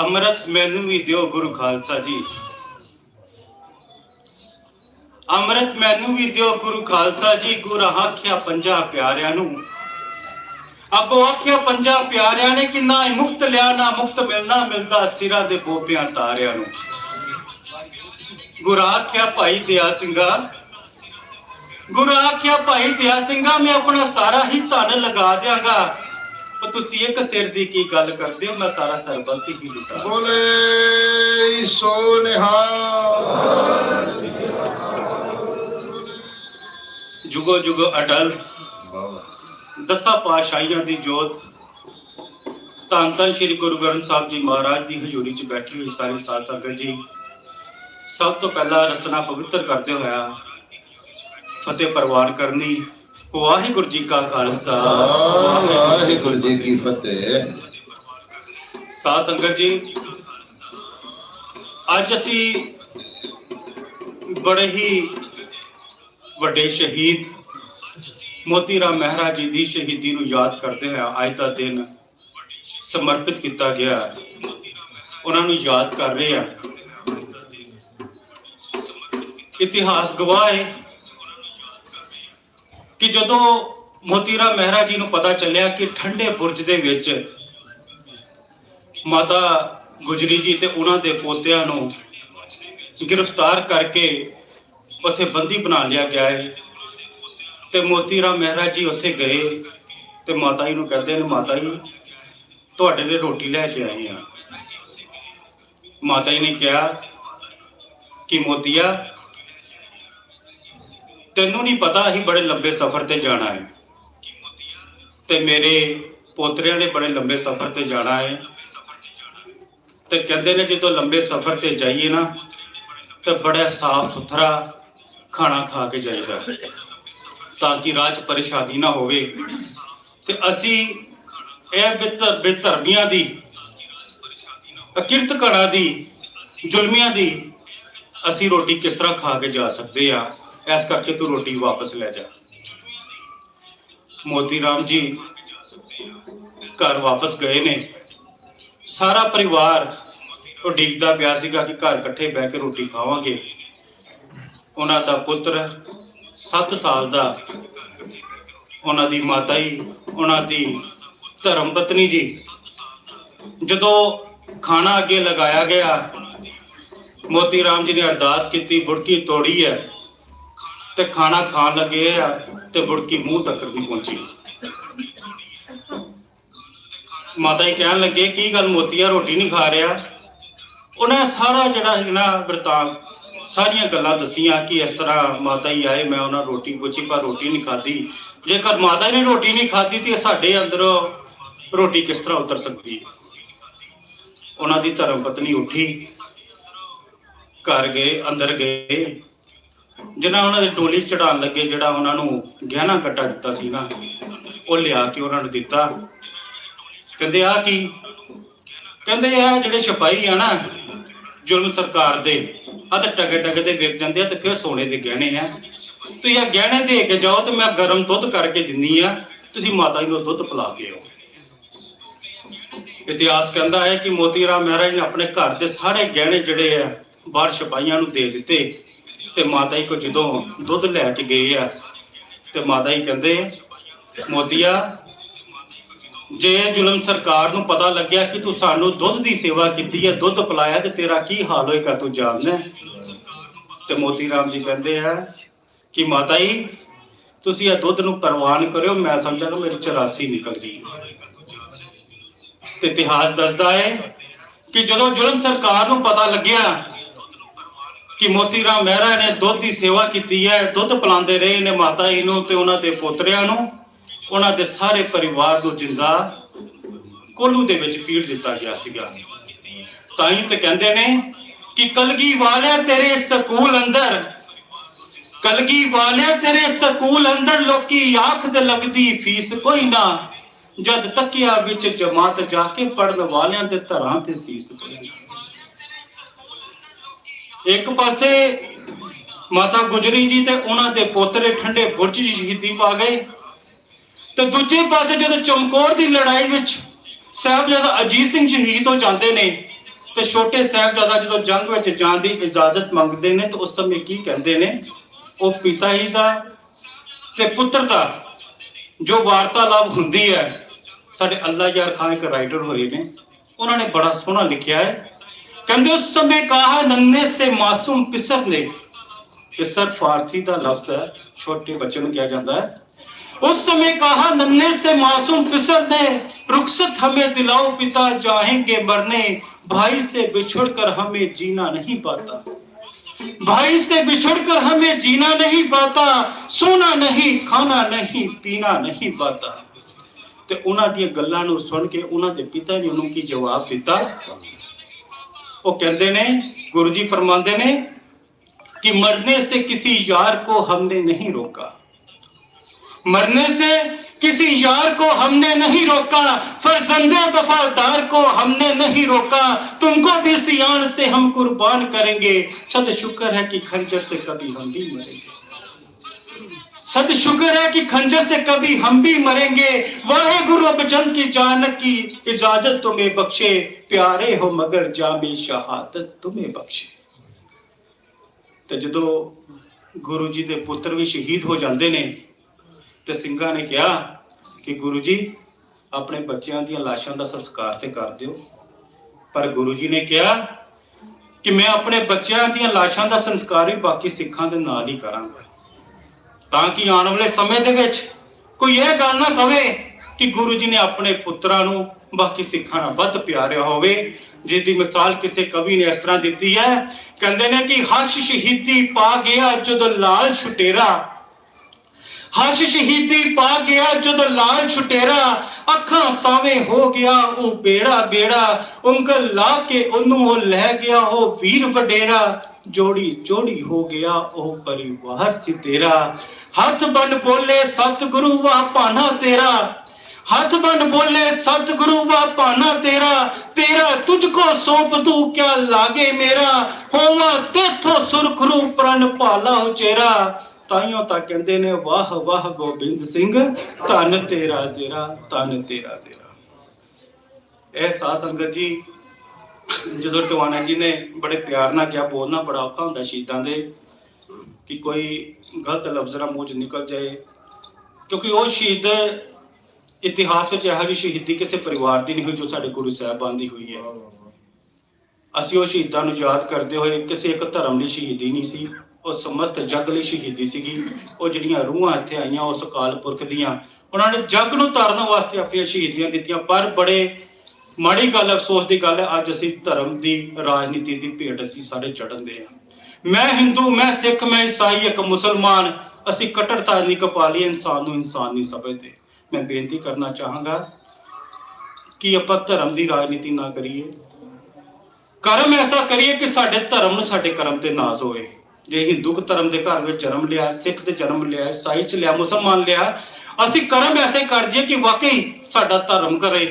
ਅੰਮ੍ਰਿਤ, ਮੈਨੂੰ ਵੀ ਦਿਓ ਗੁਰੂ ਖਾਲਸਾ ਜੀ। ਅੰਮ੍ਰਿਤ, ਮੈਨੂੰ ਵੀ ਦਿਓ ਗੁਰੂ ਖਾਲਸਾ ਜੀ, ਗੁਰੂ ਆਖਿਆ ਪੰਜਾ ਪਿਆਰਿਆਂ ਨੂੰ। ਅੱਗੋਂ ਆਖਿਆ ਪੰਜਾ ਪਿਆਰਿਆਂ ਨੇ ਕਿੰਨਾ ਹੀ ਮੁਕਤ ਲਿਆ, ਨਾ ਮੁਕਤ ਮਿਲਣਾ, ਮਿਲਦਾ ਸਿਰਾਂ ਦੇ ਬੋਪਿਆਂ ਤਾਰਿਆਂ ਨੂੰ। ਗੁਰ ਆਖਿਆ, ਭਾਈ ਦਿਆ ਸਿੰਘਾ। ਗੁਰੂ ਆਖਿਆ, ਭਾਈ ਦਿਆ ਸਿੰਘਾ, ਮੈਂ ਆਪਣਾ ਸਾਰਾ ਹੀ ਧਨ ਲਗਾ ਦਿਆਂਗਾ। ਪਰ ਤੁਸੀਂ ਇੱਕ ਸਿਰ ਦੀ ਕੀ ਗੱਲ ਕਰਦੇ ਹੋ? ਮੈਂ ਸਾਰਾ ਸਰਬੰਸ ਹੀ ਲੁਟਾ। ਬੋਲੇ ਸੋ ਨਿਹਾਲ। ਜੁਗੋ ਜੁਗੋ ਅਟਲ। ਦਸਾਂ ਪਾਤਸ਼ਾਹੀਆਂ ਦੀ ਜੋਤ। ਧੰਨ ਧੰਨ ਸ੍ਰੀ ਗੁਰੂ ਗ੍ਰੰਥ ਸਾਹਿਬ ਜੀ ਮਹਾਰਾਜ ਦੀ ਹਜ਼ੂਰੀ 'ਚ ਬੈਠੀ ਹੋਈ ਸਾਰੀ ਸਾਧ ਸੰਗਤ ਜੀ। ਸਭ ਤੋਂ ਪਹਿਲਾਂ ਰਚਨਾ ਪਵਿੱਤਰ ਕਰਦੇ ਹੋਇਆ ਫਤਿਹ ਪ੍ਰਵਾਨ ਕਰਨੀ। ਵਾਹਿਗੁਰੂ ਜੀ ਕਾ ਖਾਲਸਾ। ਵਾਹਿਗੁਰੂ ਜੀ ਕੀ ਫਤਿਹ। ਸਾਧ ਸੰਗਤ ਜੀ ਅੱਜ ਅਸੀਂ ਬੜੇ ਹੀ ਵੱਡੇ ਸ਼ਹੀਦ ਮੋਤੀ ਰਾਮ ਮਹਿਰਾ ਜੀ ਦੀ ਸ਼ਹੀਦੀ ਨੂੰ ਯਾਦ ਕਰਦੇ ਹੋਇਆ ਅੱਜ ਦਾ ਦਿਨ ਸਮਰਪਿਤ ਕੀਤਾ ਗਿਆ ਹੈ। ਉਹਨਾਂ ਨੂੰ ਯਾਦ ਕਰ ਰਹੇ ਆ ਇਤਿਹਾਸ ਗਵਾਹ ਹੈ। ਕਿ ਜਦੋਂ ਮੋਤੀ ਰਾਮ ਮਹਿਰਾ ਜੀ ਨੂੰ ਪਤਾ ਚੱਲਿਆ ਕਿ ਠੰਡੇ ਬੁਰਜ ਦੇ ਵਿੱਚ ਮਾਤਾ ਗੁਜਰੀ ਜੀ ਤੇ ਉਹਨਾਂ ਦੇ ਪੋਤਿਆਂ ਨੂੰ ਗ੍ਰਿਫਤਾਰ ਕਰਕੇ ਉੱਥੇ ਬੰਦੀ ਬਣਾ ਲਿਆ ਗਿਆ ਹੈ ਤੇ ਮੋਤੀ ਰਾਮ ਮਹਿਰਾ ਜੀ ਉੱਥੇ ਗਏ ਤੇ ਮਾਤਾ ਜੀ ਨੂੰ ਕਹਿੰਦੇ ਨੇ, ਮਾਤਾ ਜੀ, ਤੁਹਾਡੇ ਲਈ ਰੋਟੀ ਲੈ ਕੇ ਆਏ ਆ ਮਾਤਾ ਜੀ ਨੇ ਕਿਹਾ ਕਿ, ਮੋਤੀਆ ਤੈਨੂੰ ਨਹੀਂ ਪਤਾ ਅਸੀਂ ਬੜੇ ਲੰਬੇ ਸਫ਼ਰ ਤੇ ਜਾਣਾ ਹੈ। ਤੇ ਮੇਰੇ ਪੋਤਰਿਆਂ ਨੇ ਬੜੇ ਲੰਬੇ ਸਫ਼ਰ ਤੇ ਜਾਣਾ ਹੈ। ਤੇ ਕਹਿੰਦੇ ਨੇ ਜਦੋਂ ਲੰਬੇ ਸਫ਼ਰ ਤੇ ਜਾਈਏ ਨਾ, ਤੇ ਬੜਾ ਸਾਫ਼ ਸੁਥਰਾ ਖਾਣਾ ਖਾ ਕੇ ਜਾਈਦਾ ਤਾਂ ਕਿ ਰਾਹ 'ਚ ਪਰੇਸ਼ਾਨੀ ਨਾ ਹੋਵੇ। ਤੇ ਅਸੀਂ ਇਹ ਬਿਤਰ ਬਿਤਰਮੀਆਂ ਦੀ ਅਕਿਰਤ ਕਣਾ ਦੀ, ਜ਼ੁਲਮੀਆਂ ਦੀ ਅਸੀਂ ਰੋਟੀ ਕਿਸ ਤਰ੍ਹਾਂ ਖਾ ਕੇ ਜਾ ਸਕਦੇ ਆ ਇਸ ਕਰਕੇ ਤੂੰ ਰੋਟੀ ਵਾਪਸ ਲੈ ਜਾ। ਮੋਤੀ ਰਾਮ ਜੀ ਘਰ ਵਾਪਸ ਗਏ ਨੇ। ਸਾਰਾ ਪਰਿਵਾਰ ਉਡੀਕਦਾ ਪਿਆ ਸੀਗਾ ਕਿ ਘਰ ਇਕੱਠੇ ਬਹਿ ਕੇ ਰੋਟੀ ਖਾਵਾਂਗੇ। ਉਹਨਾਂ ਦਾ ਪੁੱਤਰ 7 ਸਾਲ ਦਾ, ਉਹਨਾਂ ਦੀ ਮਾਤਾ ਜੀ, ਉਹਨਾਂ ਦੀ ਧਰਮ ਪਤਨੀ ਜੀ, ਜਦੋਂ ਖਾਣਾ ਅੱਗੇ ਲਗਾਇਆ ਗਿਆ, ਮੋਤੀ ਰਾਮ ਜੀ ਨੇ ਅਰਦਾਸ ਕੀਤੀ, ਬੁੜਕੀ ਤੋੜੀ ਹੈ। ਤੇ ਖਾਣਾ ਖਾਣ ਲੱਗੇ ਆ ਤੇ ਬੁੜਕੀ ਮੂੰਹ ਤੱਕ ਦੀ ਪਹੁੰਚੀ। ਮਾਤਾ ਜੀ ਕਹਿਣ ਲੱਗੇ, ਕੀ ਗੱਲ ਮੋਤੀਆ, ਰੋਟੀ ਨਹੀਂ ਖਾ ਰਿਹਾ? ਉਹਨਾਂ ਸਾਰਾ ਜਿਹੜਾ ਸੀ ਨਾ ਵਰਤਾਂਤ, ਸਾਰੀਆਂ ਗੱਲਾਂ ਦੱਸੀਆਂ ਕਿ ਇਸ ਤਰ੍ਹਾਂ ਮਾਤਾ ਜੀ ਆਏ, ਮੈਂ ਉਹਨਾਂ ਰੋਟੀ ਪੁੱਛੀ, ਪਰ ਰੋਟੀ ਨਹੀਂ ਖਾਧੀ। ਜੇਕਰ ਮਾਤਾ ਜੀ ਨੇ ਰੋਟੀ ਨਹੀਂ ਖਾਧੀ ਤੇ ਸਾਡੇ ਅੰਦਰੋਂ ਰੋਟੀ ਕਿਸ ਤਰ੍ਹਾਂ ਉਤਰ ਸਕਦੀ ਹੈ? ਉਹਨਾਂ ਦੀ ਧਰਮ ਪਤਨੀ ਉੱਠੀ, ਘਰ ਗਏ, ਅੰਦਰ ਗਏ। ਜਿਹਨਾਂ ਉਹਨਾਂ ਦੇ ਟੋਲੀ ਚੜਾਉਣ ਲੱਗੇ, ਜਿਹੜਾ ਉਹਨਾਂ ਨੂੰ ਗਹਿਣਾ ਕੱਟਾ ਦਿੱਤਾ ਸੀ ਨਾ ਉਹ ਲਿਆ ਕੇ ਉਹਨਾਂ ਨੂੰ ਦਿੱਤਾ। ਕਹਿੰਦੇ ਆ ਕੀ? ਕਹਿੰਦੇ ਆ ਜਿਹੜੇ ਸਿਪਾਹੀ ਆ ਨਾ, ਜ਼ੁਲਮ ਸਰਕਾਰ ਦੇ ਆ ਤੇ ਟਗੇ ਟਗੇ ਦੇ ਵਿਕ ਜਾਂਦੇ ਆ ਤੇ ਫਿਰ ਸੋਨੇ ਦੇ ਗਹਿਣੇ ਆ। ਤੁਸੀਂ ਇਹ ਗਹਿਣੇ ਦੇ ਕੇ ਜਾਓ ਤੇ ਮੈਂ ਗਰਮ ਦੁੱਧ ਕਰਕੇ ਦਿੰਨੀ ਆ, ਤੁਸੀਂ ਮਾਤਾ ਜੀ ਨੂੰ ਦੁੱਧ ਪਿਲਾ ਕੇ ਆਓ। ਇਤਿਹਾਸ ਕਹਿੰਦਾ ਹੈ ਕਿ ਮੋਤੀ ਰਾਮ ਮਹਾਰਾਜ ਨੇ ਆਪਣੇ ਘਰ ਦੇ ਸਾਰੇ ਗਹਿਣੇ ਜਿਹੜੇ ਆ, ਬਾਹਰ ਸਿਪਾਹੀਆਂ ਨੂੰ ਦੇ ਦਿੱਤੇ। ਤੇ ਮਾਤਾ ਜੀ ਕੋ ਜਦੋਂ ਦੁੱਧ ਲੈ ਕੇ ਗਏ ਆ, ਤੇ ਮਾਤਾ ਜੀ ਕਹਿੰਦੇ ਮੋਤੀਆ ਜੇ ਜ਼ੁਲਮ ਸਰਕਾਰ ਨੂੰ ਪਤਾ ਲੱਗਿਆ ਕਿ ਤੂੰ ਸਾਨੂੰ ਦੁੱਧ ਦੀ ਸੇਵਾ ਕੀਤੀ ਹੈ ਦੁੱਧ ਪਿਲਾਇਆ ਤੇ ਤੇਰਾ ਕੀ ਹਾਲ ਹੋਏਗਾ, ਤੂੰ ਜਾਣਦਾ ਤੇ ਮੋਤੀ ਰਾਮ ਜੀ ਕਹਿੰਦੇ ਆ ਕਿ ਮਾਤਾ ਜੀ, ਤੁਸੀਂ ਇਹ ਦੁੱਧ ਨੂੰ ਪ੍ਰਵਾਨ ਕਰਿਓ, ਮੈਂ ਸਮਝਾਂ ਕਿ ਮੇਰੀ 84 ਨਿਕਲ ਗਈ ਤੇ ਇਤਿਹਾਸ ਦੱਸਦਾ ਹੈ ਕਿ ਜਦੋਂ ਜ਼ੁਲਮ ਸਰਕਾਰ ਨੂੰ ਪਤਾ ਲੱਗਿਆ ਕਿ ਮੋਤੀ ਰਾਮ ਮਹਿਰਾ ਨੇ ਦੁੱਧ ਦੀ ਸੇਵਾ ਕੀਤੀ ਹੈ, ਦੁੱਧ ਪਿਲਾਉਂਦੇ ਰਹੇ ਨੇ ਮਾਤਾ ਜੀ ਨੂੰ ਤੇ ਉਹਨਾਂ ਦੇ ਪੋਤਰਿਆਂ ਨੂੰ। ਉਹਨਾਂ ਦੇ ਸਾਰੇ ਪਰਿਵਾਰ ਨੂੰ ਜਿੰਦਾ ਕੋਲੂ ਦੇ ਵਿੱਚ ਪੀੜ ਦਿੱਤਾ ਗਿਆ ਸੀਗਾ। ਤਾਂ ਹੀ ਤੇ ਕਹਿੰਦੇ ਨੇ ਕਿ ਕਲਗੀ ਵਾਲਿਆ ਤੇਰੇ ਸਕੂਲ ਅੰਦਰ, ਕਲਗੀ ਵਾਲਿਆ ਤੇਰੇ ਸਕੂਲ ਅੰਦਰ ਲੋਕੀ ਆਖ ਤੇ ਲੱਗਦੀ ਫੀਸ ਕੋਈ ਨਾ। ਜਦ ਤੱਕਿਆ ਵਿੱਚ ਜਮਾਤ ਜਾ ਕੇ ਪੜਨ ਵਾਲਿਆਂ ਦੇ ਧਰਾਂ ਤੇ ਸੀਸ ਕੋਈ ਨਾ। ਇੱਕ ਪਾਸੇ ਮਾਤਾ ਗੁਜਰੀ ਜੀ ਤੇ ਉਹਨਾਂ ਦੇ ਪੋਤਰੇ ਠੰਡੇ ਬੁਰਜ ਜੀ ਸ਼ਹੀਦੀ ਪਾ ਗਏ ਤੇ ਦੂਜੇ ਪਾਸੇ ਜਦੋਂ ਚਮਕੌਰ ਦੀ ਲੜਾਈ ਵਿੱਚ ਸਾਹਿਬਜ਼ਾਦਾ ਅਜੀਤ ਸਿੰਘ ਸ਼ਹੀਦ ਹੋ ਜਾਂਦੇ ਨੇ ਤੇ ਛੋਟੇ ਸਾਹਿਬਜ਼ਾਦਾ ਜਦੋਂ ਜੰਗ ਵਿੱਚ ਜਾਣ ਦੀ ਇਜਾਜ਼ਤ ਮੰਗਦੇ ਨੇ ਤਾਂ ਉਸ ਸਮੇਂ ਕੀ ਕਹਿੰਦੇ ਨੇ? ਉਹ ਪਿਤਾ ਹੀ ਦਾ ਤੇ ਪੁੱਤਰ ਦਾ ਜੋ ਵਾਰਤਾਲਾਪ ਹੁੰਦੀ ਹੈ, ਸਾਡੇ ਅੱਲਾ ਯਾਰ ਖਾਨ ਇੱਕ ਰਾਈਟਰ ਹੋਏ ਨੇ, ਉਹਨਾਂ ਨੇ ਬੜਾ ਸੋਹਣਾ ਲਿਖਿਆ ਹੈ। ਕਹਿੰਦੇ ਉਸ ਸਮੇਂ ਕਹਾ ਨੰਨੇ ਸੇ ਮਾਸੂਮ ਪਿਸਰ ਨੇ ਪਿਸਰ ਫਾਰਸੀ ਦਾ ਲਫ਼ਜ਼ ਹੈ ਛੋਟੇ ਬੱਚੇ ਨੂੰ ਕਿਹਾ ਜਾਂਦਾ ਹੈ उस समय कहा नन्हे से मासूम फिसर ने रुखसत हमें दिलाओ पिता जाएंगे मरने भाई से बिछुड़कर हमें जीना नहीं पाता भाई से बिछुड़कर हमें जीना नहीं पाता सोना नहीं खाना नहीं पीना नहीं पाता ਤੇ ਉਹਨਾਂ ਦੀਆਂ ਗੱਲਾਂ ਨੂੰ ਸੁਣ ਕੇ ਉਹਨਾਂ ਦੇ ਪਿਤਾ ਨੇ ਉਹਨੂੰ ਕੀ ਜਵਾਬ ਦਿੱਤਾ ਉਹ ਕਹਿੰਦੇ ਨੇ ਗੁਰੂ ਜੀ ਫਰਮਾਉਂਦੇ ਨੇ कि मरने से किसी यार को हमने नहीं रोका मरने से किसी यार को हमने नहीं रोका फरजंदे वफादार को हमने नहीं रोका तुमको भी सियान से हम कुर्बान करेंगे सद शुक्र है कि खंजर से कभी हम भी मरेंगे सद शुक्र है कि खंजर से कभी हम भी मरेंगे वाहे गुरु अबजन की जानक की इजाजत तुम्हें बख्शे प्यारे हो मगर जामे शहादत तुम्हें बख्शे ਤੇ ਜਦੋਂ ਗੁਰੂ ਜੀ ਦੇ ਪੁੱਤਰ ਵੀ ਸ਼ਹੀਦ ਹੋ ਜਾਂਦੇ ਨੇ ਤੇ ਸਿੰਘਾਂ ਨੇ ਕਿਹਾ ਕਿ ਗੁਰੂ ਜੀ ਆਪਣੇ ਬੱਚਿਆਂ ਦੀਆਂ ਲਾਸ਼ਾਂ ਦਾ ਸੰਸਕਾਰ ਤੇ ਕਰ ਦਿਓ ਪਰ ਗੁਰੂ ਜੀ ਨੇ ਕਿਹਾ ਕਿ ਮੈਂ ਆਪਣੇ ਬੱਚਿਆਂ ਦੀਆਂ ਲਾਸ਼ਾਂ ਦਾ ਸੰਸਕਾਰ ਵੀ ਬਾਕੀ ਸਿੱਖਾਂ ਦੇ ਨਾਲ ਹੀ ਕਰਾਂਗਾ ਤਾਂ ਕਿ ਆਉਣ ਵਾਲੇ ਸਮੇਂ ਦੇ ਵਿੱਚ ਕੋਈ ਇਹ ਗੱਲ ਨਾ ਕਵੇ ਕਿ ਗੁਰੂ ਜੀ ਨੇ ਆਪਣੇ ਪੁੱਤਰਾਂ ਨੂੰ ਬਾਕੀ ਸਿੱਖਾਂ ਨਾਲ ਵੱਧ ਪਿਆਰਿਆ ਹੋਵੇ। ਜਿਸ ਦੀ ਮਿਸਾਲ ਕਿਸੇ ਕਵੀ ਨੇ ਇਸ ਤਰ੍ਹਾਂ ਦਿੱਤੀ ਹੈ, ਕਹਿੰਦੇ ਨੇ ਕਿ ਹਰਸ਼ ਸ਼ਹੀਦੀ ਪਾ ਗਿਆ ਜਦੋਂ ਲਾਲ ਛੁਟੇਰਾ। ਹਰਸ਼ ਸ਼ਹੀਦੀ ਪਾ ਗਿਆ ਜਦੋਂ ਲਾਲ ਛੁਟੇਰਾ। ਅੱਖਾਂ ਸਾਵੇਂ ਹੋ ਗਿਆ ਉਹ ਬੇੜਾ ਬੇੜਾ ਉਂਗਲ ਲਾ ਕੇ ਉਹਨੂੰ ਉਹ ਲੈ ਗਿਆ ਉਹ ਵੀਰ ਵਡੇਰਾ। ਜੋੜੀ ਜੋੜੀ ਹੋ ਗਿਆ, ਉਹ ਪਰਿਵਾਰ ਚ ਤੇਰਾ। ਹੱਥ ਬਨ ਬੋਲੇ, ਸਤਿਗੁਰੂ ਵਾ ਭਾਨਾ ਤੇਰਾ। ਹੱਥ ਬਨ ਬੋਲੇ, ਸਤਿਗੁਰੂ ਵਾ ਭਾਨਾ ਤੇਰਾ। ਤੇਰਾ ਤੁਝ ਕੋ ਸੌਂਪ ਦੂ, ਕਿਆ ਲਾਗੇ ਮੇਰਾ। ਹੋਵਾ ਤੇਥੋਂ ਸੁਰਖਰੂ ਪ੍ਰਣ ਭਾਲਾ ਉਚੇਰਾ। ਤਾਈਓ ਤਾਂ ਕਹਿੰਦੇ ਨੇ, ਵਾਹ ਵਾਹ ਗੋਬਿੰਦ ਸਿੰਘ, ਧਨ ਤੇਰਾ ਜ਼ੇਰਾ, ਧੰਨ ਤੇਰਾ ਤੇਰਾ। ਇਹ ਸਾਧ ਸੰਗਤ ਜੀ ਜਦੋਂ ਟਵਾਣਾ ਜੀ ਨੇ ਬੜੇ ਪਿਆਰ ਨਾਲ ਕਿਹਾ, ਬੋਲਣਾ ਬੜਾ ਔਖਾ ਹੁੰਦਾ ਸ਼ਹੀਦਾਂ ਦੇ, ਕਿ ਕੋਈ ਗਲਤ ਲਫ਼ਜ਼ ਨਾ ਮੂੰਹ ਚ ਨਿਕਲ ਜਾਏ। ਕਿਉਂਕਿ ਉਹ ਸ਼ਹੀਦ ਇਤਿਹਾਸ ਵਿੱਚ ਇਹੋ ਜਿਹੀ ਸ਼ਹੀਦੀ ਕਿਸੇ ਪਰਿਵਾਰ ਦੀ ਨਹੀਂ ਹੋਈ, ਜੋ ਸਾਡੇ ਗੁਰੂ ਸਾਹਿਬਾਨ ਦੀ ਹੋਈ ਹੈ। ਅਸੀਂ ਉਹ ਸ਼ਹੀਦਾਂ ਨੂੰ ਯਾਦ ਕਰਦੇ ਹੋਏ ਕਿਸੇ ਇੱਕ ਧਰਮ ਲਈ ਸ਼ਹੀਦੀ ਨਹੀਂ ਸੀ। ਉਹ ਸਮਸਤ ਜਗ ਲਈ ਸ਼ਹੀਦੀ ਸੀਗੀ। ਉਹ ਜਿਹੜੀਆਂ ਰੂਹਾਂ ਇੱਥੇ ਆਈਆਂ, ਉਸ ਅਕਾਲ ਪੁਰਖ ਦੀਆਂ, ਉਹਨਾਂ ਨੇ ਜਗ ਨੂੰ ਤਾਰਨ ਵਾਸਤੇ ਆਪਣੀਆਂ ਸ਼ਹੀਦੀਆਂ ਦਿੱਤੀਆਂ, ਪਰ ਬੜੇ ਮਾੜੀ ਗੱਲ, ਅਫਸੋਸ ਦੀ ਗੱਲ ਹੈ ਅੱਜ ਅਸੀਂ ਧਰਮ ਦੀ, ਰਾਜਨੀਤੀ ਦੀ ਭੇਟ ਅਸੀਂ ਸਾਰੇ ਚੜਨ ਦੇ ਹਾਂ। ਮੈਂ ਹਿੰਦੂ, ਮੈਂ ਸਿੱਖ, ਮੈਂ ਈਸਾਈ, ਇੱਕ ਮੁਸਲਮਾਨ, ਅਸੀਂ ਕੱਟੜਤਾ ਨਹੀਂ ਕਪਾਲੀ ਇਨਸਾਨ ਨੂੰ ਇਨਸਾਨ ਨਹੀਂ ਸਮਝਦੇ। ਮੈਂ ਬੇਨਤੀ ਕਰਨਾ ਚਾਹਾਂਗਾ ਕਿ ਆਪਾਂ ਧਰਮ ਦੀ ਰਾਜਨੀਤੀ ਨਾ ਕਰੀਏ। ਕਰਮ ਐਸਾ ਕਰੀਏ ਕਿ ਸਾਡੇ ਧਰਮ ਨੂੰ ਸਾਡੇ ਕਰਮ ਤੇ ਨਾਜ਼ ਹੋਵੇ। ਜੇ ਹਿੰਦੂ ਧਰਮ ਦੇ ਘਰ ਵਿੱਚ ਜਨਮ ਲਿਆ, ਸਿੱਖ ਦੇ ਜਨਮ ਲਿਆ, ਈਸਾਈ ਚ ਲਿਆ, ਮੁਸਲਮਾਨ ਲਿਆ, ਅਸੀਂ ਕਰਮ ਐਸੇ ਕਰ ਜੀਏ ਕਿ ਵਾਕਈ ਸਾਡਾ ਧਰਮ ਕਰੇ,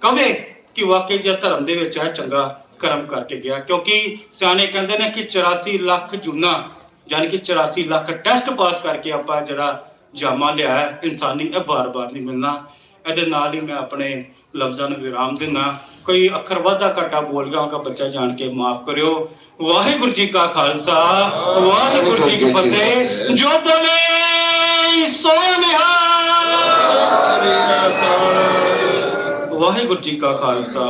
ਕਵੇ ਕਿ ਵਾਕਈ ਜੇ ਧਰਮ ਦੇ ਵਿੱਚ ਹੈ ਚੰਗਾ ਕਰਮ ਕਰਕੇ ਗਿਆ। ਕਿਉਂਕਿ ਸਿਆਣੇ ਕਹਿੰਦੇ ਨੇ ਕਿ 84 ਲੱਖ ਜੁਨਾ ਯਾਨੀ ਕਿ 84 ਲੱਖ ਟੈਸਟ ਪਾਸ ਕਰਕੇ ਆਪਾਂ ਜਿਹੜਾ ਜਾਮਾ ਲਿਆ ਹੈ, ਇਨਸਾਨੀ ਇਹ ਬਾਰ-ਬਾਰ ਨਹੀਂ ਮਿਲਣਾ। ਇਹਦੇ ਨਾਲ ਹੀ ਮੈਂ ਆਪਣੇ ਲਫ਼ਜ਼ਾਂ ਨੂੰ ਵਿਰਾਮ ਦਿੰਦਾ। ਕੋਈ ਅੱਖਰ ਵਾਧਾ ਘਾਟਾ ਬੋਲ ਗਿਆ ਹੋਗਾ ਬੱਚਾ ਜਾਣ ਕੇ ਮਾਫ ਕਰਿਓ। ਵਾਹਿਗੁਰੂ ਜੀ ਕਾ ਖਾਲਸਾ ਵਾਹਿਗੁਰੂ ਜੀ ਕੀ ਫਤਿਹ। ਜੋ ਬੋਲੇ ਵਾਹਿਗੁਰੂ ਜੀ ਕਾ ਖਾਲਸਾ,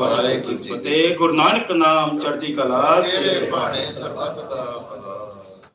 ਵਾਹਿਗੁਰੂ ਜੀ ਕੀ ਫਤਿਹ। ਗੁਰੂ ਨਾਨਕ ਨਾਮ ਚੜ੍ਹਦੀ ਕਲਾ ਤੇਰੇ ਬਾਣੇ ਸਰਬੱਤ ਦਾ